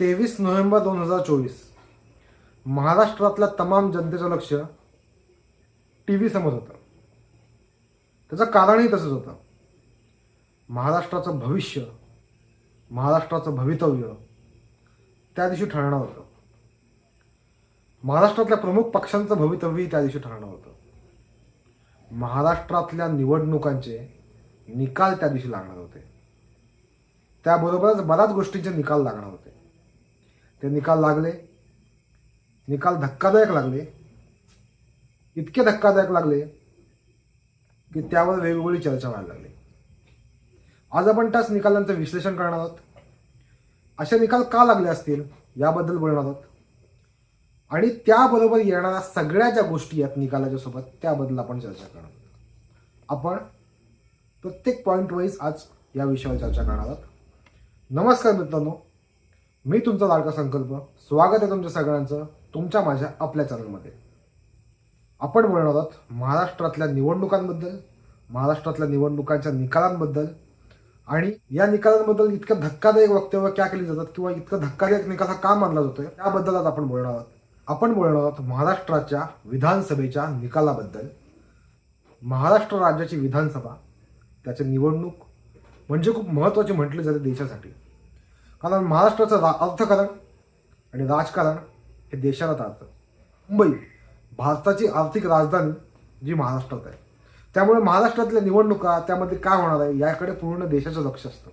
तेवीस नोव्हेंबर दोन हजार चोवीस. महाराष्ट्रातल्या तमाम जनतेचं लक्ष टी व्ही समोर होतं. त्याचं कारणही तसंच होतं. महाराष्ट्राचं भविष्य महाराष्ट्राचं भवितव्य त्या दिवशी ठरणार होतं. महाराष्ट्रातल्या प्रमुख पक्षांचं भवितव्यही त्या दिवशी ठरणार होतं. महाराष्ट्रातल्या निवडणुकांचे निकाल त्या दिवशी लागणार होते. त्याबरोबरच बऱ्याच गोष्टींचे निकाल लागणार होते. ते निकाल लागले. निकाल धक्कादायक लागले. इतके धक्कादायक लागले की त्यावर वेगवेगळी चर्चा व्हायला लागली. आज आपण त्याच निकालांचं विश्लेषण करणार आहोत. असे निकाल का लागले असतील याबद्दल बोलणार आहोत. आणि त्याबरोबर येणाऱ्या सगळ्या ज्या गोष्टी आहेत निकालाच्या सोबत त्याबद्दल आपण चर्चा करणार आहोत. आपण प्रत्येक पॉईंट वाईज आज या विषयावर चर्चा करणार आहोत. नमस्कार मित्रांनो. मी तुमचा लाडका संकल्प स्वागत आहे तुमच्या सगळ्यांचं तुमच्या माझ्या आपल्या चॅनलमध्ये. आपण बोलणार आहोत महाराष्ट्रातल्या निवडणुकांबद्दल महाराष्ट्रातल्या निवडणुकांच्या निकालांबद्दल आणि या निकालांबद्दल इतकं धक्कादायक वक्तव्य क्या केली जातात किंवा इतकं धक्कादायक निकाल हा का मानला जातोय त्याबद्दल आज आपण बोलणार आहोत. आपण बोलणार आहोत महाराष्ट्राच्या विधानसभेच्या निकालाबद्दल. महाराष्ट्र राज्याची विधानसभा त्याची निवडणूक म्हणजे खूप महत्त्वाची म्हटली जाते देशासाठी. कारण महाराष्ट्राचं रा अर्थकारण आणि राजकारण हे देशाला चालतं मुंबई भारताची आर्थिक राजधानी जी महाराष्ट्रात आहे. त्यामुळे महाराष्ट्रातल्या निवडणुका त्यामध्ये काय होणार आहे याकडे पूर्ण देशाचं लक्ष असतं.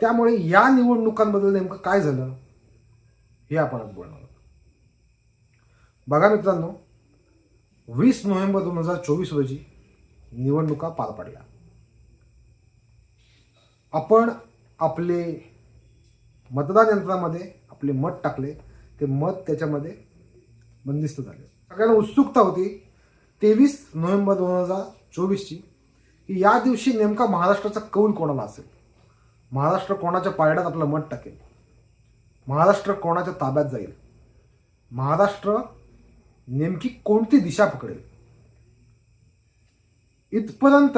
त्यामुळे या निवडणुकांबद्दल नेमकं काय झालं हे आपण आज बोलणार आहोत. बघा मित्रांनो वीस नोव्हेंबर दोन हजार चोवीस रोजी निवडणुका पार पडल्या. आपण आपले मतदान यंत्रामध्ये आपले मत टाकले ते मत त्याच्यामध्ये बंदिस्त झाले. सगळ्यांना उत्सुकता होती. तेवीस नोव्हेंबर दोन हजार चोवीसची की या दिवशी नेमका महाराष्ट्राचा कौल कोणाला असेल? महाराष्ट्र कोणाच्या पारड्यात आपलं मत टाकेल? महाराष्ट्र कोणाच्या ताब्यात जाईल? महाराष्ट्र नेमकी कोणती दिशा पकडेल? इथपर्यंत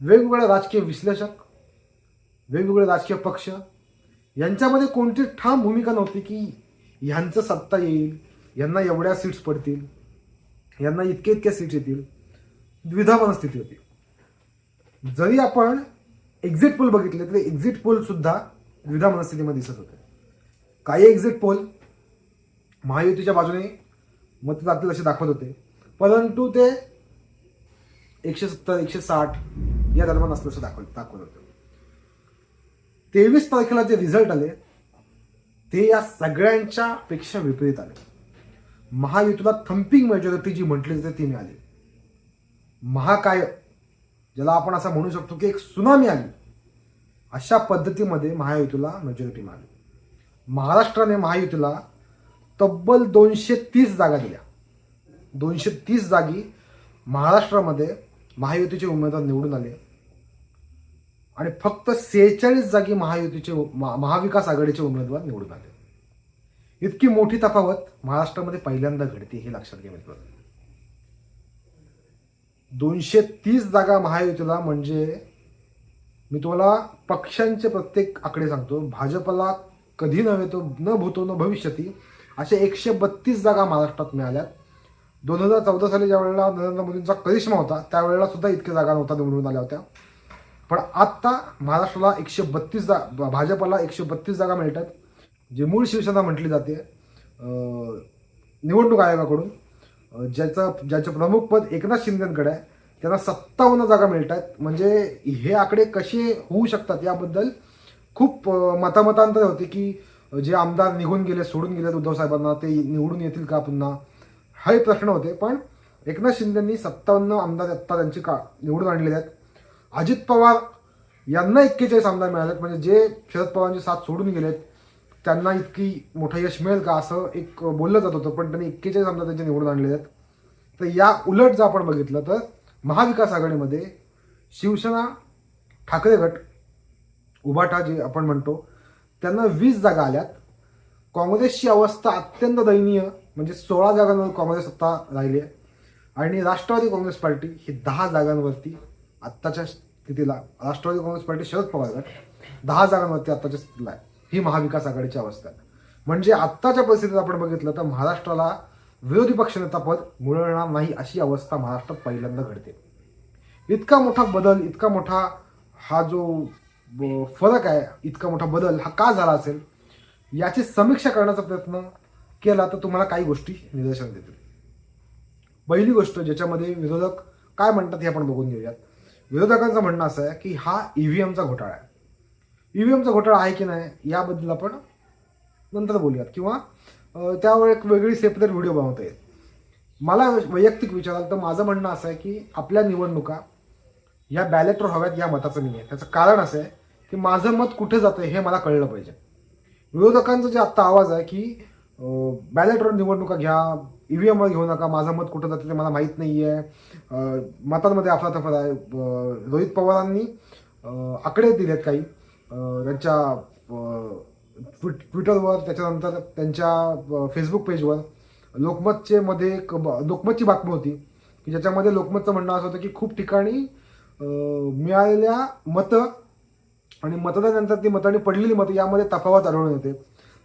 वेगवेगळे राजकीय विश्लेषक वेगवेगळे राजकीय पक्ष यांच्यामध्ये कोणती ठाम भूमिका नव्हती की ह्यांचं सत्ता येईल यांना एवढ्या सीट्स पडतील यांना इतक्या इतक्या सीट्स येतील. द्विधा मनस्थिती होती. जरी आपण एक्झिट पोल बघितले तरी एक्झिट पोल सुद्धा द्विधा मनस्थितीमध्ये दिसत होते. काही एक्झिट पोल महायुतीच्या बाजूने मत जातील असे दाखवत होते. परंतु ते एकशे सत्तर एकशे साठ या दरम्यान असल्याचं दाखवत दाखवत होतं. तेवीस तारखेला जे रिझल्ट आले ते या सगळ्यांच्या पेक्षा विपरीत आले. महायुतीला थम्पिंग मेजॉरिटी जी म्हटली जाते ती मिळाली. महाकाय ज्याला आपण असं म्हणू शकतो की एक सुनामी आली. अशा पद्धतीमध्ये महायुतीला मेजॉरिटी मिळाली. महाराष्ट्राने महायुतीला तब्बल दोनशे तीस जागा दिल्या. दोनशे तीस जागी महाराष्ट्रामध्ये महायुतीचे उमेदवार निवडून आले. आणि फक्त सेहेचाळीस जागी महायुतीचे महाविकास आघाडीचे उमेदवार निवडून आले. इतकी मोठी तफावत महाराष्ट्रामध्ये पहिल्यांदा घडते हे लक्षात घ्या दोनशे तीस जागा महायुतीला म्हणजे मी तुम्हाला पक्षांचे प्रत्येक आकडे सांगतो. भाजपला कधी नव्हे तो न भूतो न भविष्यती अशा एकशे बत्तीस जागा महाराष्ट्रात मिळाल्यात. दोन हजार चौदा साली ज्या वेळेला नरेंद्र मोदींचा करिश्मा होता त्यावेळेला सुद्धा इतक्या जागा नव्हता निवडून आल्या होत्या. पण आत्ता महाराष्ट्राला एकशे बत्तीस जा भाजपला एकशे बत्तीस जागा मिळतात जे मूळ शिवसेना म्हटली जाते निवडणूक आयोगाकडून ज्याचं ज्याचं प्रमुख पद एकनाथ शिंदेकडे आहे त्यांना सत्तावन्न जागा मिळत आहेत म्हणजे हे आकडे कसे होऊ शकतात याबद्दल खूप मतामतांतर होते की जे आमदार निघून गेले सोडून गेले उद्धव साहेबांना ते निवडून येतील का पुन्हा? हे प्रश्न होते. पण एकनाथ शिंदेंनी सत्तावन्न आमदार आत्ता त्यांची का निवडून आणलेले आहेत. अजित पवार यांना एक्केचाळीस आमदार मिळालेत. म्हणजे जे शरद पवारांची साथ सोडून गेलेत त्यांना इतकी मोठं यश मिळेल का असं एक बोललं जात होतं पण त्यांनी एक्केचाळीस आमदार त्यांच्या निवडून आणलेले आहेत. तर या उलट जर आपण बघितलं तर महाविकास आघाडीमध्ये शिवसेना ठाकरे गट उभाटा जे आपण म्हणतो त्यांना वीस जागा आल्यात. काँग्रेसची अवस्था अत्यंत दयनीय म्हणजे सोळा जागांवर काँग्रेस सत्ता राहिली आहे. आणि राष्ट्रवादी काँग्रेस पार्टी ही दहा जागांवरती आत्ताच्या स्थितीला राष्ट्रवादी काँग्रेस पार्टी शरद पवार गट दहा जागांवरती आत्ताच्या स्थितीला आहे. ही महाविकास आघाडीची अवस्था आहे. म्हणजे आत्ताच्या परिस्थितीत आपण बघितलं तर महाराष्ट्राला विरोधी पक्षनेता पद मिळणार नाही अशी अवस्था महाराष्ट्रात पहिल्यांदा घडते. इतका मोठा बदल इतका मोठा हा जो ब- फरक आहे इतका मोठा बदल हा का झाला असेल? याची समीक्षा करण्याचा प्रयत्न केला तर तुम्हाला काही गोष्टी निदर्शन देतील. पहिली गोष्ट ज्याच्यामध्ये विरोधक काय म्हणतात हे आपण बघून घेऊयात. विरोधकांचं म्हणणं असं आहे की हा ईव्हीएमचा घोटाळा आहे. ईव्हीएमचा घोटाळा आहे की नाही याबद्दल आपण नंतर बोलूयात. किंवा त्यावर एक वेगळी सेपरेट व्हिडिओ बनवता येईल. मला वैयक्तिक विचाराल तर माझं म्हणणं असं आहे की आपल्या निवडणुका या बॅलेटवर हव्यात या मताचं नाही आहे त्याचं कारण असं आहे की माझं मत कुठे जातं हे मला कळलं पाहिजे. विरोधकांचा जे आत्ता आवाज आहे की बॅलेटवर निवडणुका घ्या ई व्ही एमवर घेऊ नका माझं मत कुठं जातं ते मला माहीत नाही आहे मतांमध्ये मतांमध्ये अफरातफर आहे. रोहित पवारांनी आकडे दिलेत काही. त्यांच्या ट्विट ट्विटरवर त्याच्यानंतर त्यांच्या फेसबुक पेजवर लोकमतचे मध्ये एक ब- लोकमतची बातमी होती की ज्याच्यामध्ये लोकमतचं म्हणणं असं होतं की खूप ठिकाणी मिळालेल्या मतं आणि मतदानानंतर ती आणि पडलेली मतं यामध्ये तफावत आढळून येते.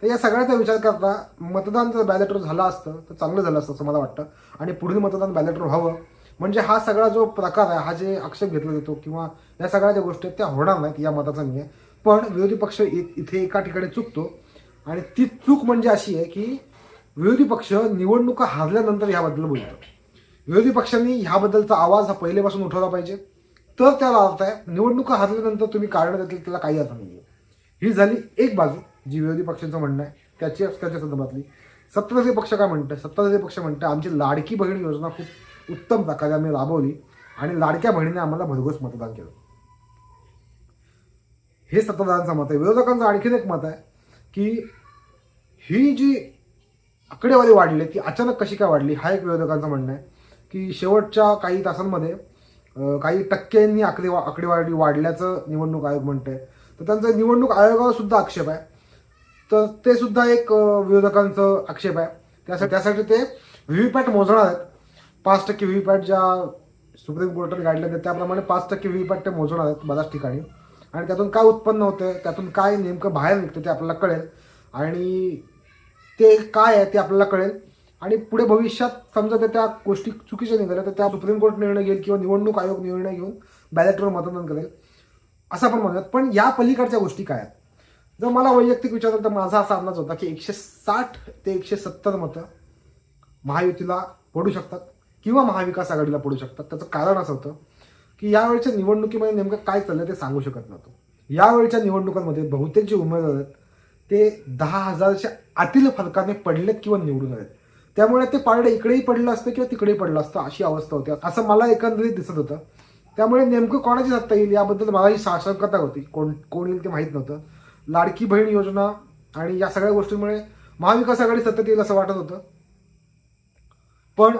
तर या सगळ्याचा विचार करता मतदान जर बॅलेटवर झालं असतं तर चांगलं झालं असतं असं मला वाटतं. आणि पुढील मतदान बॅलेटवर व्हावं म्हणजे हा सगळा जो प्रकार आहे हा जे आक्षेप घेतला जातो किंवा या सगळ्या ज्या गोष्टी आहेत त्या होणार नाहीत या मताचा नाही आहे. पण विरोधी पक्ष इ- इथे एका ठिकाणी चुकतो. आणि ती चूक म्हणजे अशी आहे की विरोधी पक्ष निवडणुका हारल्यानंतर ह्याबद्दल बोलतो. विरोधी पक्षांनी ह्याबद्दलचा आवाज हा पहिल्यापासून उठवला पाहिजे. तर त्याला अर्थ आहे निवडणुका हारल्यानंतर तुम्ही कारण देतील त्याला काही अर्थ नाही ही झाली एक बाजू. जी विरोधी पक्षांचं म्हणणं आहे. त्याची त्याच्या संदर्भातली. सत्ताधारी पक्ष काय म्हणतं? सत्ताधारी पक्ष म्हणतं आमची लाडकी बहीण योजना खूप उत्तम प्रकारे आम्ही राबवली आणि लाडक्या बहिणीने आम्हाला भरघोस मतदान केलं. हे सत्ताधाऱ्यांचं मत आहे. विरोधकांचं आणखीन एक मत आहे की ही जी आकडेवारी वाढली ती अचानक कशी काय वाढली हा एक विरोधकांचं म्हणणं आहे. की शेवटच्या काही तासांमध्ये काही टक्क्यांनी आकडे आकडेवारी वाढल्याचं निवडणूक आयोग म्हणतंय. तर त्यांचा निवडणूक आयोगावर सुद्धा आक्षेप आहे. तर ते सुद्धा एक विरोधकांचं आक्षेप आहे. त्यासाठी त्यासाठी ते व्हीव्हीपॅट मोजणार आहेत. पाच टक्के व्हीव्हीपॅट ज्या सुप्रीम कोर्टाने काढल्या आहेत त्याप्रमाणे पाच टक्के व्हीव्हीपॅट ते मोजणार आहेत बऱ्याच ठिकाणी. आणि त्यातून काय उत्पन्न होतं त्यातून काय नेमकं बाहेर निघतं ते आपल्याला कळेल. आणि ते काय आहे ते आपल्याला कळेल. आणि पुढे भविष्यात समजा ते त्या गोष्टी चुकीच्या निघाल्या तर त्या सुप्रीम कोर्ट निर्णय घेईल किंवा निवडणूक आयोग निर्णय घेऊन बॅलेटवर मतदान करेल. असं आपण म्हणूयात. पण या पलीकडच्या गोष्टी काय आहेत? जर मला वैयक्तिक विचारलं तर माझा असा अंदाज होता की एकशे साठ ते एकशे सत्तर मतं महायुतीला पडू शकतात किंवा महाविकास आघाडीला पडू शकतात. त्याचं कारण असं होतं की यावेळच्या निवडणुकीमध्ये नेमकं काय चाललं ते सांगू शकत नव्हतं. यावेळच्या निवडणुकांमध्ये बहुतेक जे उमेदवार आहेत ते दहा हजारच्या आतील फरकाने पडलेत किंवा निवडून आलेत. त्यामुळे ते पारडं इकडेही पडलं असतं किंवा तिकडेही पडलं असतं अशी अवस्था होती. असं मला एकंदरीत दिसत होतं. त्यामुळे नेमकं कोणाची सत्ता येईल याबद्दल मला ही साशंकता होती. कोण कोण येईल ते माहीत नव्हतं. लाडकी बहीण योजना आणि या सगळ्या गोष्टींमुळे महाविकास आघाडी सत्तेत येईल असं वाटत होतं. पण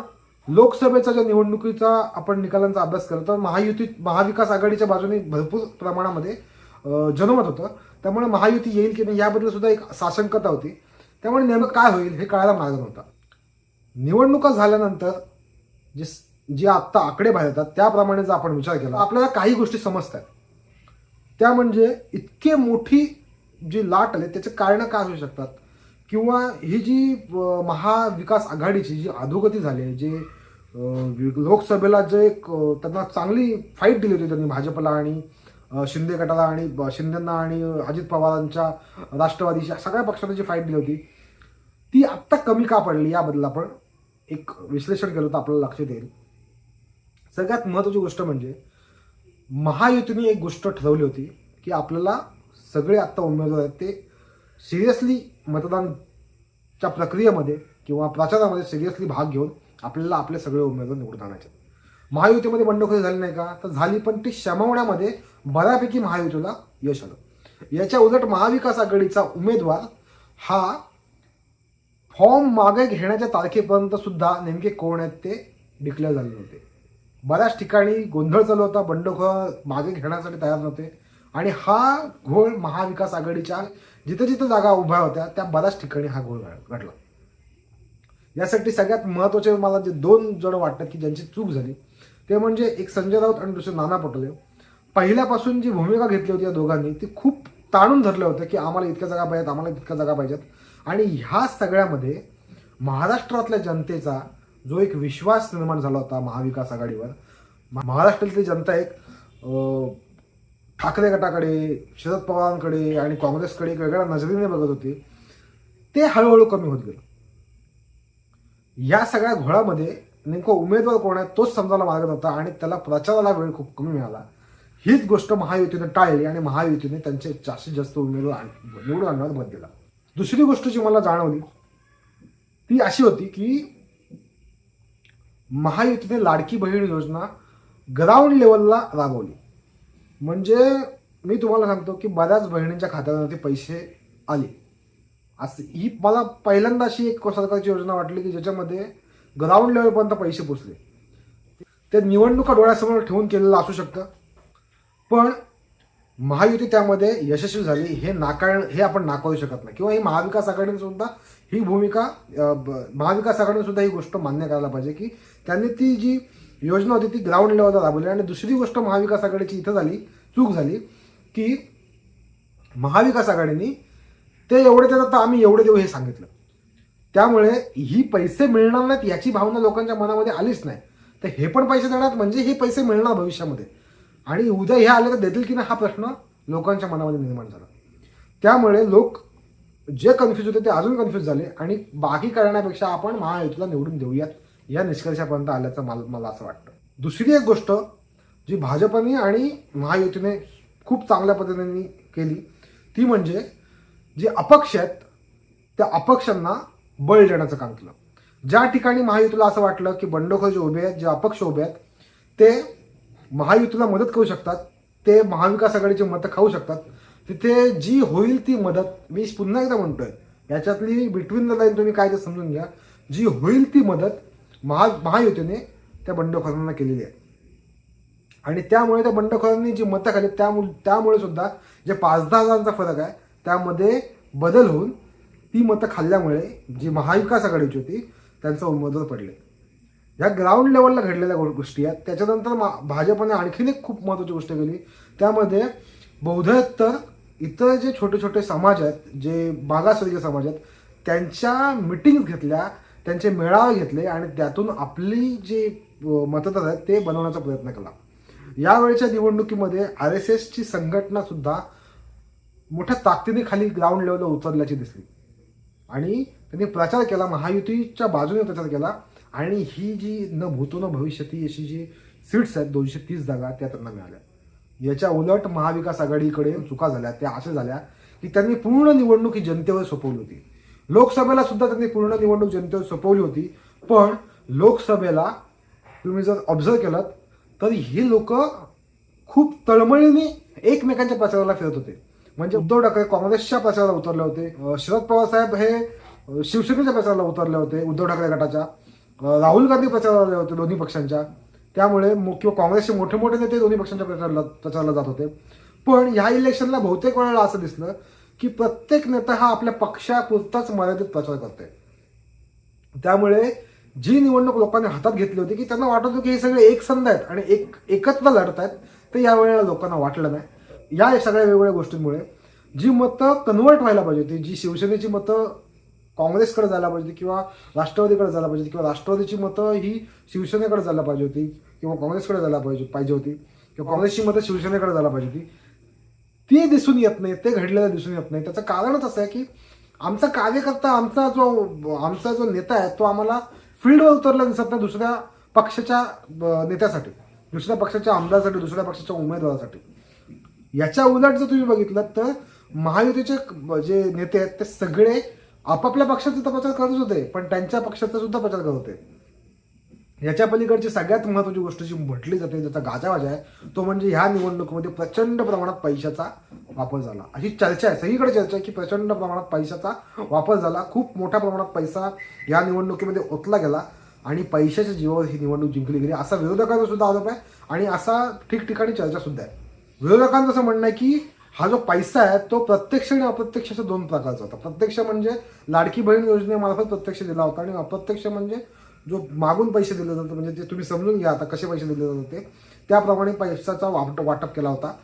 लोकसभेचा ज्या निवडणुकीचा आपण निकालांचा अभ्यास केला तर महायुती महाविकास आघाडीच्या बाजूने भरपूर प्रमाणामध्ये जनमत होतं. त्यामुळे महायुती येईल की नाही याबद्दल सुद्धा एक साशंकता होती. त्यामुळे नेमकं काय होईल हे कळायला मार्ग नव्हता. निवडणुका झाल्यानंतर जे जे आत्ता आकडे बाहेर येतात त्याप्रमाणे जर आपण विचार केला आपल्याला काही गोष्टी समजतात. त्या म्हणजे इतके मोठी जी लाट आली त्याचे कारणं काय असू शकतात? किंवा ही जी महाविकास आघाडीची जी अधोगती झाली आहे जे लोकसभेला जे एक त्यांना चांगली फाईट दिली होती त्यांनी भाजपला आणि शिंदे गटाला आणि शिंदेंना आणि अजित पवारांच्या राष्ट्रवादीच्या सगळ्या पक्षांना जी फाईट दिली होती ती आत्ता कमी का पडली याबद्दल आपण एक विश्लेषण केलं तर आपल्याला लक्षात येईल. सगळ्यात महत्त्वाची गोष्ट म्हणजे महायुतीने एक गोष्ट ठरवली होती की आपल्याला सगळे आत्ता उमेदवार आहेत ते सिरियसली मतदानच्या प्रक्रियेमध्ये किंवा प्रचारामध्ये सिरियसली भाग घेऊन आपल्याला आपले सगळे उमेदवार निवडून आणायचे. महायुतीमध्ये बंडखोरी झाली नाही का? तर झाली पण ती शमवण्यामध्ये बऱ्यापैकी महायुतीला यश आलं. याच्या उलट महाविकास आघाडीचा उमेदवार हा फॉर्म मागे घेण्याच्या तारखेपर्यंत सुद्धा नेमके कोण आहेत ते डिक्लेअर झाले नव्हते. बऱ्याच ठिकाणी गोंधळ चालू होता बंडखोर मागे घेण्यासाठी तयार नव्हते. आणि हा घोळ महाविकास आघाडीच्या जिथे जिथे जागा उभ्या होत्या त्या बऱ्याच ठिकाणी हा घोळ घडला. यासाठी सगळ्यात महत्त्वाचे मला जे दोन जण वाटतात की ज्यांची चूक झाली ते म्हणजे एक संजय राऊत आणि दुसरे नाना पटोले. पहिल्यापासून जी भूमिका घेतली होती या दोघांनी ती खूप ताणून धरलं होतं की आम्हाला इतक्या जागा पाहिजेत आम्हाला तितक्या जागा पाहिजेत. आणि ह्या सगळ्यामध्ये महाराष्ट्रातल्या जनतेचा जो एक विश्वास निर्माण झाला होता महाविकास आघाडीवर महाराष्ट्रातली जनता एक ठाकरे गटाकडे शरद पवारांकडे आणि काँग्रेसकडे एक वेगळ्या नजरेने बघत होते. ते हळूहळू कमी होत गेलं. या सगळ्या घोळामध्ये नेमकं उमेदवार कोण आहे तोच समजायला मागत होता आणि त्याला प्रचाराला वेळ खूप कमी मिळाला. हीच गोष्ट महायुतीने टाळली आणि महायुतीने त्यांचे जास्तीत जास्त उमेदवार निवडून आणण्यात भर दिला. दुसरी गोष्ट जी मला जाणवली ती अशी होती की महायुतीने लाडकी बहीण योजना ग्राउंड लेवलला राबवली. म्हणजे मी तुम्हाला सांगतो की बऱ्याच बहिणींच्या खात्यावरती पैसे आले. असं ही मला पहिल्यांदा अशी एक सरकारची योजना वाटली की ज्याच्यामध्ये ग्राउंड लेवलपर्यंत पैसे पोचले. ते निवडणुका डोळ्यासमोर ठेवून केलेलं असू शकतं. पण महायुती त्यामध्ये यशस्वी झाली हे नाकार हे आपण नाकारू शकत नाही. किंवा ही महाविकास आघाडीने सुद्धा ही भूमिका ब- महाविकास आघाडीने सुद्धा ही गोष्ट मान्य करायला पाहिजे की त्यांनी ती जी योजना होती ती ग्राउंड लेवलला राबवली आणि दुसरी गोष्ट महाविकास आघाडीची इथं झाली चूक झाली की महाविकास आघाडीने ते एवढे देतात तर आम्ही एवढे देऊ हे सांगितलं. त्यामुळे ही पैसे मिळणार नाहीत याची भावना लोकांच्या मनामध्ये आलीच नाही. तर हे पण पैसे देणार म्हणजे हे पैसे मिळणार भविष्यामध्ये. आणि उद्या हे आले तर देतील की नाही हा प्रश्न लोकांच्या मनामध्ये निर्माण झाला. त्यामुळे लोक जे कन्फ्यूज होते ते अजून कन्फ्यूज झाले. आणि बाकी करण्यापेक्षा आपण महायुतीला निवडून देऊयात. या निष्कर्षापर्यंत आल्याचं मला मला असं वाटतं. दुसरी एक गोष्ट जी भाजपने आणि महायुतीने खूप चांगल्या पद्धतीने केली ती म्हणजे जे अपक्ष आहेत त्या अपक्षांना बळ देण्याचं काम केलं. ज्या ठिकाणी महायुतीला असं वाटलं की बंडखोर जे उभे आहेत जे अपक्ष उभे आहेत ते महायुतीला मदत करू शकतात ते महाविकास आघाडीची मतं खाऊ शकतात तिथे जी होईल ती मदत मी पुन्हा एकदा म्हणतोय याच्यातली बिटवीन द लाईन तुम्ही काय ते समजून घ्या जी होईल ती मदत महा महायुतीने त्या बंडखोरांना केलेली आहे. आणि त्यामुळे त्या बंडखोरांनी जी मतं खाली त्यामुळे त्यामुळे सुद्धा जे पाच दहा हजारांचा फरक आहे त्यामध्ये बदल होऊन ती मतं खाल्ल्यामुळे जी महाविकास आघाडीची होती त्यांचा उमेदवार पडले. ह्या ग्राउंड लेवलला घडलेल्या गोष्टी आहेत त्याच्यानंतर मा भाजपने आणखीन एक खूप महत्त्वाची गोष्ट केली. त्यामध्ये बौद्धोत्तर इतर जे छोटे छोटे समाज आहेत जे मागासवर्गीय समाज आहेत त्यांच्या मिटिंग्स घेतल्या त्यांचे मेळावे घेतले आणि त्यातून आपली जी मतदार आहेत ते बनवण्याचा प्रयत्न केला. यावेळच्या निवडणुकीमध्ये आर एस एसची संघटना सुद्धा मोठ्या ताकदीने खाली ग्राउंड लेवलला उतरल्याची दिसली. आणि त्यांनी प्रचार केला महायुतीच्या बाजूने प्रचार केला आणि ही जी न भूतो न भविष्यती अशी जी सीट्स आहेत दोनशे तीस जागा त्या त्यांना मिळाल्या. याच्या उलट महाविकास आघाडीकडे चुका झाल्या त्या अशा झाल्या की त्यांनी पूर्ण निवडणूक ही जनतेवर सोपवली होती. लोकसभेला सुद्धा त्यांनी पूर्ण निवडणूक जनतेवर सोपवली होती. पण लोकसभेला तुम्ही जर ऑब्झर्व केलात तर ही लोक खूप तळमळीने एकमेकांच्या प्रचाराला फिरत होते. म्हणजे उद्धव ठाकरे काँग्रेसच्या प्रचाराला उतरले होते. शरद पवार साहेब हे शिवसेनेच्या प्रचाराला उतरले होते उद्धव ठाकरे गटाच्या. राहुल गांधी प्रचाराला आले होते दोन्ही पक्षांच्या. त्यामुळे किंवा काँग्रेसचे मोठे मोठे नेते दोन्ही पक्षांच्या प्रचाराला प्रचाराला जात होते. पण ह्या इलेक्शनला बहुतेक वेळेला असं दिसलं की प्रत्येक नेता हा आपल्या पक्षापुरताच मर्यादित प्रचार करतोय. त्यामुळे जी निवडणूक लोकांनी हातात घेतली होती की त्यांना वाटत होतं की हे सगळे एक संध आहेत आणि एक एकत्र लढत आहेत ते यावेळेला लोकांना वाटलं नाही. या सगळ्या वेगवेगळ्या गोष्टींमुळे जी मतं कन्वर्ट व्हायला पाहिजे होती जी शिवसेनेची मतं काँग्रेसकडे जायला पाहिजे किंवा राष्ट्रवादीकडे जायला पाहिजे किंवा राष्ट्रवादीची मतं ही शिवसेनेकडे जायला पाहिजे होती किंवा काँग्रेसकडे जायला पाहिजे पाहिजे होती. किंवा काँग्रेसची मतं शिवसेनेकडे जायला पाहिजे होती. ते दिसून येत नाही ते घडलेलं दिसून येत नाही. त्याचं कारणच असं आहे की आमचा कार्यकर्ता आमचा जो आमचा जो नेता आहे तो आम्हाला फील्डवर उतरला दिसत नाही दुसऱ्या पक्षाच्या नेत्यासाठी दुसऱ्या पक्षाच्या आमदारासाठी दुसऱ्या पक्षाच्या उमेदवारासाठी. याच्या उलट जर तुम्ही बघितलं तर महायुतीचे जे नेते आहेत ते सगळे आपापल्या पक्षाचा तर प्रचार करत होते पण त्यांच्या पक्षाचा सुद्धा प्रचार करत होते. याच्या पलीकडची सगळ्यात महत्त्वाची गोष्ट जी म्हटली जाते ज्याचा गाजावाजा आहे तो म्हणजे ह्या निवडणुकीमध्ये प्रचंड प्रमाणात पैशाचा वापर झाला. अशी चर्चा आहे. सगळीकडे चर्चा आहे की प्रचंड प्रमाणात पैशाचा वापर झाला. खूप मोठ्या प्रमाणात पैसा या निवडणुकीमध्ये ओतला गेला आणि पैशाच्या जीवावर ही निवडणूक जिंकली गेली. असा विरोधकांचा सुद्धा आरोप आहे आणि असा ठिकठिकाणी चर्चा सुद्धा आहे. विरोधकांचं असं म्हणणं आहे की हा जो पैसा आहे तो प्रत्यक्ष आणि अप्रत्यक्ष असा दोन प्रकारचा होता. प्रत्यक्ष म्हणजे लाडकी बहीण योजनेमार्फत प्रत्यक्ष दिला होता आणि अप्रत्यक्ष म्हणजे जो मागून पैसे दिले जातात म्हणजे ते तुम्ही समजून घ्या आता कसे पैसे दिले जातात ते त्याप्रमाणे पैशाचा वाट वाटप केला होता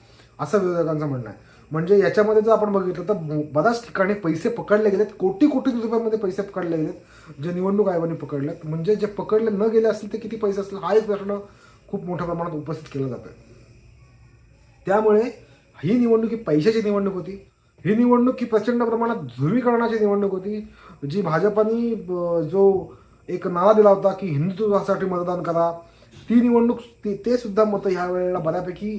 असं विरोधकांचं म्हणणं आहे. म्हणजे याच्यामध्ये जर आपण बघितलं तर बऱ्याच ठिकाणी पैसे पकडले गेलेत कोटी कोटी रुपयामध्ये पैसे पकडले गेलेत जे निवडणूक आयोगाने पकडलेत. म्हणजे जे पकडले न गेले असतील ते किती पैसे असतील हा एक प्रश्न खूप मोठ्या प्रमाणात उपस्थित केला जातो त्यामुळे ही निवडणूक ही पैशाची निवडणूक होती. ही निवडणूक ही प्रचंड प्रमाणात ध्रुवीकरणाची निवडणूक होती. जी भाजपाने जो एक नारा दिला होता की हिंदुत्वासाठी मतदान करा. ती निवडणूक ते ते सुद्धा मतं ह्या वेळेला बऱ्यापैकी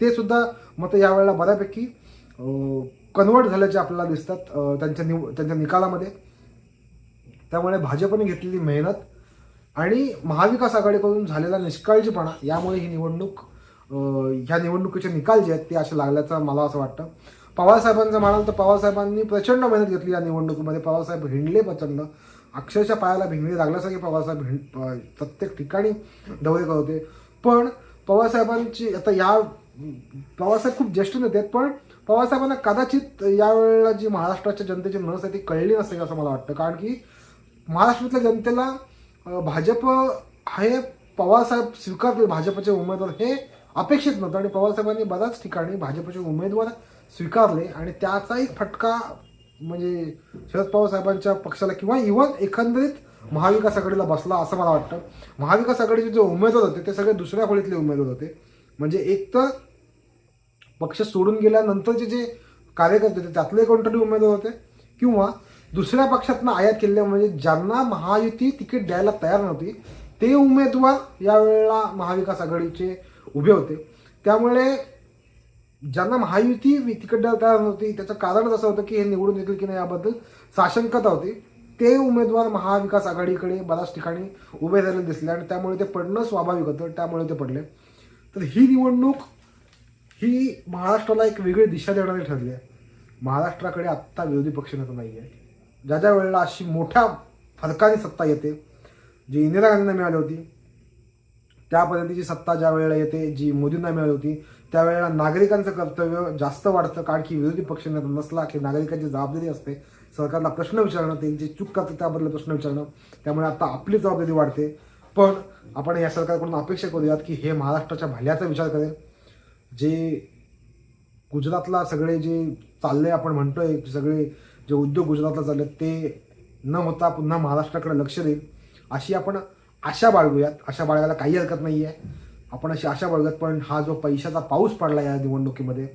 ते सुद्धा मतं ह्या वेळेला बऱ्यापैकी कन्वर्ट झाल्याचे आपल्याला दिसतात त्यांच्या निव त्यांच्या निकालामध्ये. त्यामुळे भाजपने घेतलेली मेहनत आणि महाविकास आघाडीकडून झालेला निष्काळजीपणा यामुळे ही निवडणूक ह्या निवडणुकीचे निकाल जे आहेत ते असे लागल्याचं मला असं वाटतं. पवारसाहेबांचं म्हणाल तर पवारसाहेबांनी प्रचंड मेहनत घेतली या निवडणुकीमध्ये. पवारसाहेब हिंडले प्रचंड. अक्षरशः पायाला भिंगरी लागल्यासारखे पवारसाहेब भिं प्रत्येक ठिकाणी दौरे करत होते. पण पवारसाहेबांची आता या पवारसाहेब खूप ज्येष्ठ नेते आहेत पण पवारसाहेबांना कदाचित यावेळेला जी महाराष्ट्राच्या जनतेची नस आहे ती कळली नसेल असं मला वाटतं. कारण की महाराष्ट्रातल्या जनतेला भाजप हे पवारसाहेब स्वीकारतील भाजपचे उमेदवार हे अपेक्षित नव्हतं. आणि पवारसाहेबांनी बऱ्याच ठिकाणी भाजपचे उमेदवार स्वीकारले आणि त्याचा एक फटका म्हणजे शरद पवार साहेबांच्या पक्षाला किंवा इव्हन एकंदरीत महाविकास आघाडीला बसला असं मला वाटतं. महाविकास आघाडीचे जे उमेदवार होते ते सगळे दुसऱ्या खोलीतले उमेदवार होते. म्हणजे एक तर पक्ष सोडून गेल्यानंतरचे जे कार्यकर्ते होते त्यातले कोणतरी उमेदवार होते किंवा दुसऱ्या पक्षातनं आयात केलेल्या म्हणजे ज्यांना महायुती तिकीट द्यायला तयार नव्हती ते उमेदवार यावेळेला महाविकास आघाडीचे उभे होते. त्यामुळे ज्यांना महायुती वि- तयार नव्हती त्याचं कारणच असं होतं की हे निवडून येतील की नाही याबद्दल साशंकता होती. ते उमेदवार महाविकास आघाडीकडे बऱ्याच ठिकाणी उभे झालेले दिसले आणि त्यामुळे ते पडणं स्वाभाविक होतं त्यामुळे ते पडले. तर ही निवडणूक ही महाराष्ट्राला एक वेगळी दिशा देणारी ठरली आहे. महाराष्ट्राकडे आत्ता विरोधी पक्षनेता नाही आहे ज्या ज्या वेळेला अशी मोठ्या फरकाने सत्ता येते जी इंदिरा गांधींना मिळाली होती त्या पद्धतीची सत्ता ज्या वेळेला येते जी मोदींना मिळाली होती त्यावेळेला नागरिकांचं कर्तव्य जास्त वाढतं कारण की विरोधी पक्षनेता नसला की नागरिकांची जबाबदारी असते. सरकारला प्रश्न विचारणं त्यांची चूक करतात त्याबद्दल प्रश्न विचारणं. त्यामुळे आता आपली जबाबदारी वाढते. पण आपण या सरकारकडून अपेक्षा करूयात की हे महाराष्ट्राच्या भल्याचा विचार करेल. जे गुजरातला सगळे जे चालले आपण म्हणतोय सगळे जे उद्योग गुजरातला चालले ते न होता पुन्हा महाराष्ट्राकडे लक्ष देईल. अशी आपण आशा बाळगूयात. आशा बाळगायला काही हरकत नाही आहे आपण अशी आशा बाळगूयात पण हा जो पैशाचा पाऊस पडला या निवडणुकीमध्ये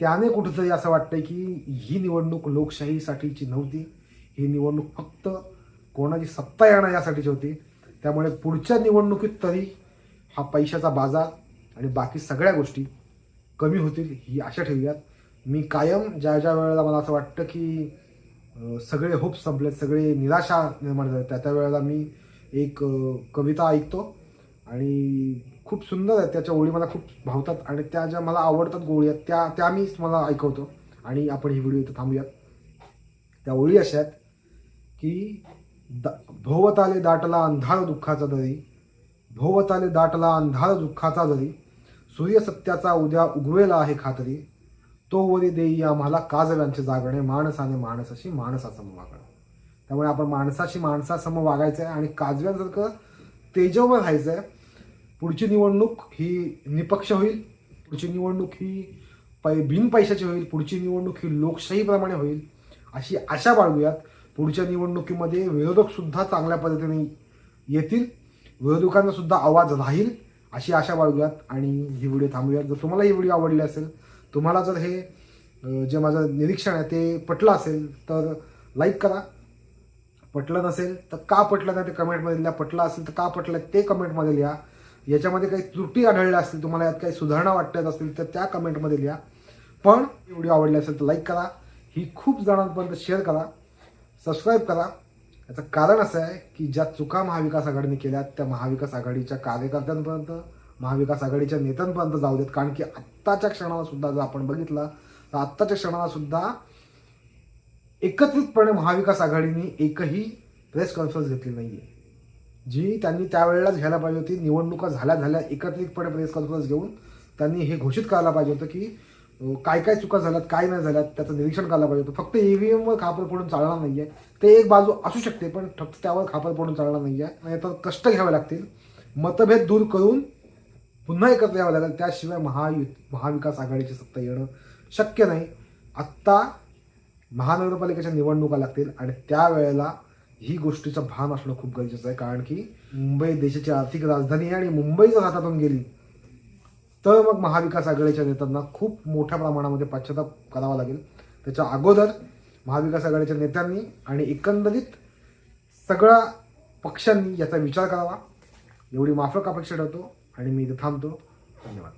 त्याने कुठंतरी असं वाटतंय की ही निवडणूक लोकशाहीसाठीची नव्हती. ही निवडणूक फक्त कोणाची सत्ता येणं यासाठीची होती. त्यामुळे पुढच्या निवडणुकीत तरी हा पैशाचा बाजार आणि बाकी सगळ्या गोष्टी कमी होतील ही आशा ठेवूयात. मी कायम ज्या ज्या वेळेला मला असं वाटतं की सगळे होप संपलेत सगळे निराशा निर्माण झाले त्या त्या वेळेला मी एक कविता ऐकतो. आणि खूप सुंदर आहे त्याच्या ओळी मला खूप भावतात आणि त्या ज्या मला आवडतात गोळी आहेत त्या त्या मीच मला ऐकवतो. आणि आपण ही व्हिडिओ इथं थांबूयात. त्या ओळी अशा आहेत की दा भोवताले दाटला अंधार दुःखाचा दरी भोवताले दाटला अंधार दुःखाचा जरी सूर्य सत्याचा उद्या उगवेला आहे खात्री तो वरी देई आम्हाला काजव्यांचे जागणे माणसाने माणसाशी माणसासम वागणं. त्यामुळे आपण माणसाशी माणसासम वागायचं आहे आणि काजव्यांसारखं तेजवर राहायचं आहे पुढची निवडणूक ही निपक्ष होईल पुढची निवडणूक ही पै बिन पैशाची होईल पुढची निवडणूक ही लोकशाहीप्रमाणे होईल अशी आशा बाळगूयात. पुढच्या निवडणुकीमध्ये विरोधकसुद्धा चांगल्या पद्धतीने येतील विरोधकांनासुद्धा आवाज राहील अशी आशा बाळगूयात आणि ही व्हिडिओ थांबूयात. जर तुम्हाला ही व्हिडिओ आवडली असेल तुम्हाला जर हे जे माझं निरीक्षण आहे ते पटलं असेल तर लाईक करा. पटलं नसेल तर का पटलं नाही ते कमेंटमध्ये लिहा. पटलं असेल तर का पटलं ते कमेंटमध्ये लिहा. याच्यामध्ये काही त्रुटी आढळल्या असतील तुम्हाला यात काही सुधारणा वाटत असतील तर त्या कमेंटमध्ये लिहा. पण व्हिडिओ आवडली असेल तर लाईक करा. ही खूप जणांपर्यंत शेअर करा. सबस्क्राईब करा. याचं कारण असं आहे की ज्या चुका महाविकास आघाडीने केल्या त्या महाविकास आघाडीच्या कार्यकर्त्यांपर्यंत महाविकास आघाडीच्या नेत्यांपर्यंत जाऊ देत. कारण की आत्ताच्या क्षणाला सुद्धा जर आपण बघितलं तर आत्ताच्या क्षणाला सुद्धा एकत्रितपणे महाविकास आघाडीने एकही प्रेस कॉन्फरन्स घेतली नाही आहे जी त्यांनी त्यावेळेलाच घ्यायला पाहिजे होती. निवडणुका झाल्या झाल्या एकत्रितपणे प्रेस कॉन्फरन्स घेऊन त्यांनी हे घोषित करायला पाहिजे होतं की काय काय चुका झाल्यात काय नाही झाल्यात त्याचं निरीक्षण करायला पाहिजे होतं. फक्त ईव्हीएमवर खापर फोडून चालणार नाही आहे ते एक बाजू असू शकते पण फक्त त्यावर खापर फोडून चालणार नाही नाही तर कष्ट घ्यावे लागतील. मतभेद दूर करून पुन्हा एकत्र यावं लागेल. त्याशिवाय महायु महाविकास आघाडीची सत्ता येणं शक्य नाही. आत्ता महानगरपालिकेच्या निवडणुका लागतील आणि त्यावेळेला ही गोष्टीचं भान असणं खूप गरजेचं आहे. कारण की मुंबई देशाची आर्थिक राजधानी आहे आणि मुंबई जर हातातून गेली तर मग महाविकास आघाडीच्या नेत्यांना खूप मोठ्या प्रमाणामध्ये पाश्चाताप करावा लागेल. त्याच्या अगोदर महाविकास आघाडीच्या नेत्यांनी आणि एकंदरीत सगळ्या पक्षांनी याचा विचार करावा. एवढी माफक अपेक्षा ठेवतो आणि मी इथं थांबतो. धन्यवाद.